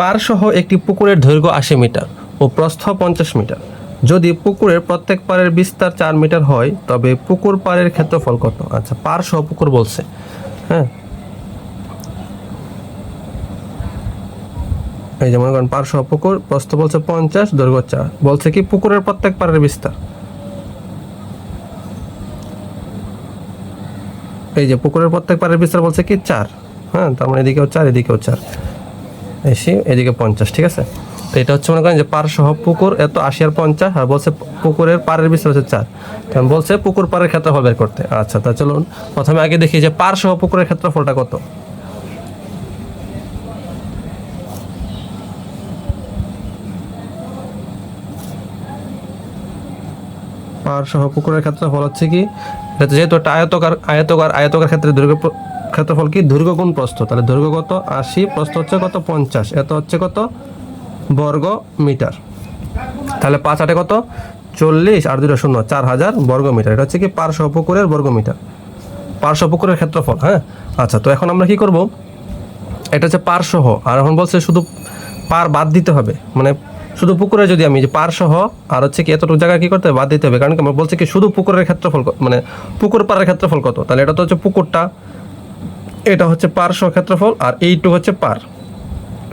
পারসহ একটি পুকুরের দৈর্ঘ্য আশি মিটার ও প্রস্থ পঞ্চাশ মিটার। যদি পুকুরের প্রত্যেক পাড়ের বিস্তার চার মিটার হয়, তবে পুকুর পাড়ের ক্ষেত্রফল কত? আচ্ছা পারসহ পুকুর বলছে। হ্যাঁ। এই যেমন করেন পারসহ পুকুর, প্রস্থ বলছে পঞ্চাশ, দৈর্ঘ্য চার। বলছে কি পুকুরের প্রত্যেক পারের বিস্তার। এই যে পুকুরের প্রত্যেক পাড়ের বিস্তার বলছে কি চার। হ্যাঁ তার মানে এদিকেও চার এদিকেও চার। এসি, এদিকে পঞ্চাশ, ঠিক আছে? তো এটা হচ্ছে মনে করেন যে পার সহ পুকুর, এত আশি আর পঞ্চাশ, আর বলছে পুকুরের পাড়ের বিস্তার হচ্ছে চার। তখন বলছে পুকুর পাড়ের ক্ষেত্রফল বের করতে। আচ্ছা তা চলুন, প্রথমে আগে দেখি যে পার সহ পুকুরের ক্ষেত্রফলটা কত। পার সহ পুকুরের ক্ষেত্রফল হচ্ছে কি? যেহেতু একটা আয়তকার আয়তকার আয়তকার ক্ষেত্রে দৈর্ঘ্য ক্ষেত্রফল কি? দৈর্ঘ্য গুণ প্রস্থ। তাহলে দৈর্ঘ্য কত? আশি। প্রস্থ হচ্ছে কত? পঞ্চাশ। এত হচ্ছে কত? বর্গ মিটার। তাহলে পাঁচ আটে কত? চল্লিশ। আর দুটো শূন্য, চার হাজার বর্গ মিটার। এটা হচ্ছে কি? পার্শ্ব পুকুরের বর্গ মিটার। পার্শ্ব পুকুরের ক্ষেত্রফল হ্যাঁ? আচ্ছা তো এখন আমরা কি করব? এটা হচ্ছে পার সহ আর এখন বলছে শুধু পার বাদ দিতে হবে। মানে শুধু পুকুরে যদি আমি যে পার সহ আর হচ্ছে কি এতটুকু জায়গা কি করতে হবে? বাদ দিতে হবে। কারণ কি? আমরা বলছে কি? শুধু পুকুরের ক্ষেত্রফল মানে পুকুর পাড়ের ক্ষেত্রফল কত? তাহলে এটা তো হচ্ছে পুকুরটা। এটা হচ্ছে পার ক্ষেত্রফল আর এইটুকু হচ্ছে পার।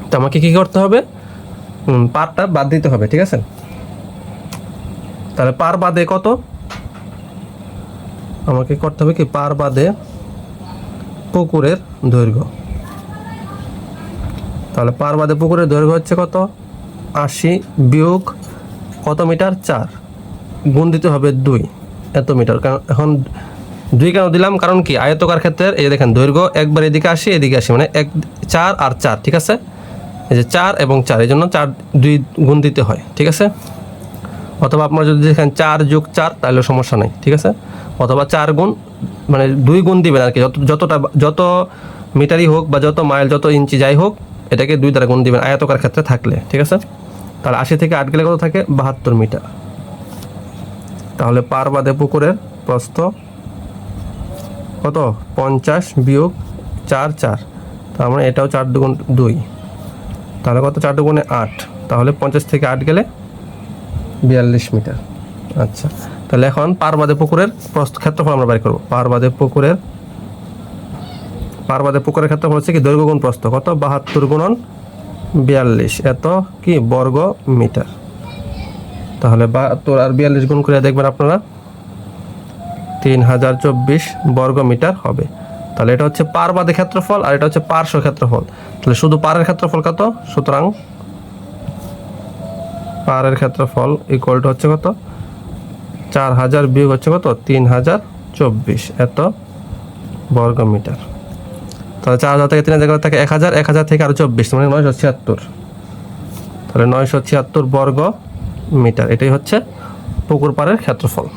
তো আমাকে কি করতে হবে? পারটা বাদ দিতে হবে, ঠিক আছে? তাহলে পার বাদে কত? আমাকে করতে হবে কি? পার বাদে পুকুরের দৈর্ঘ্য। তাহলে পার বাদে পুকুরের দৈর্ঘ্য হচ্ছে কত? আশি বিয়োগ কত মিটার? চার। গুণ দিতে হবে দুই। এত মিটার। কারণ এখন দুই কেন দিলাম, কারণ কি? আয়তকার ক্ষেত্রের, এই দেখেন, দৈর্ঘ্য একবার এদিকে আসি এদিকে আসি মানে এক, চার আর চার, ঠিক আছে? এই যে চার এবং চার, এই জন্য চার দুই গুণ দিতে হয়, ঠিক আছে? অথবা আপনার যদি দেখেন চার যোগ চার, তাহলে সমস্যা নেই, ঠিক আছে? অথবা চার গুণ মানে দুই গুণ দিবেন আর কি, যত, যতটা, যত মিটারই হোক বা যত মাইল, যত ইঞ্চি যাই হোক, এটাকে দুই দ্বারা গুণ দিবেন আয়তকার ক্ষেত্রে থাকলে, ঠিক আছে? তাহলে আশি থেকে আট গেলে কত থাকে? বাহাত্তর মিটার। তাহলে পার বাদে পুকুরের প্রস্থ কত? পঞ্চাশ বিয়োগ চার চার। তার মানে এটাও চার দুগুণ দুই। তাহলে কত? চার দুগুণে আট। তাহলে পঞ্চাশ থেকে আট গেলে বিয়াল্লিশ মিটার। আচ্ছা। তাহলে এখন পারবাদে পুকুরের প্রস্থ ক্ষেত্রফল আমরা বের করব। পারবাদে পুকুরের পারবাদে পুকুরের ক্ষেত্রফল হচ্ছে কি? দৈর্ঘ্য গুণ প্রস্থ। কত? বাহাত্তর গুণন বিয়াল্লিশ। এত কি? বর্গ মিটার। তাহলে বাহাত্তর আর বিয়াল্লিশ গুণ করে দেখবেন আপনারা। তিন হাজার চব্বিশ বর্গ মিটার হবে। তাহলে এটা হচ্ছে পার পারবাদে ক্ষেত্রফল আর এটা হচ্ছে পার্শ্ব ক্ষেত্রফল। তাহলে শুধু পারের ক্ষেত্রফল কত? সুতরাং পারের ক্ষেত্রফল ইকুয়াল টু হচ্ছে কত? চার হাজার বিয়োগ হচ্ছে কত? তিন হাজার চব্বিশ। এত বর্গ মিটার তাহলে চার হাজার থেকে তিন হাজার থাকে এক হাজার এক হাজার থেকে আরও চব্বিশ মানে নয়শো ছিয়াত্তর। তাহলে নয়শো ছিয়াত্তর বর্গ মিটার এটাই হচ্ছে পুকুর পাড়ের ক্ষেত্রফল।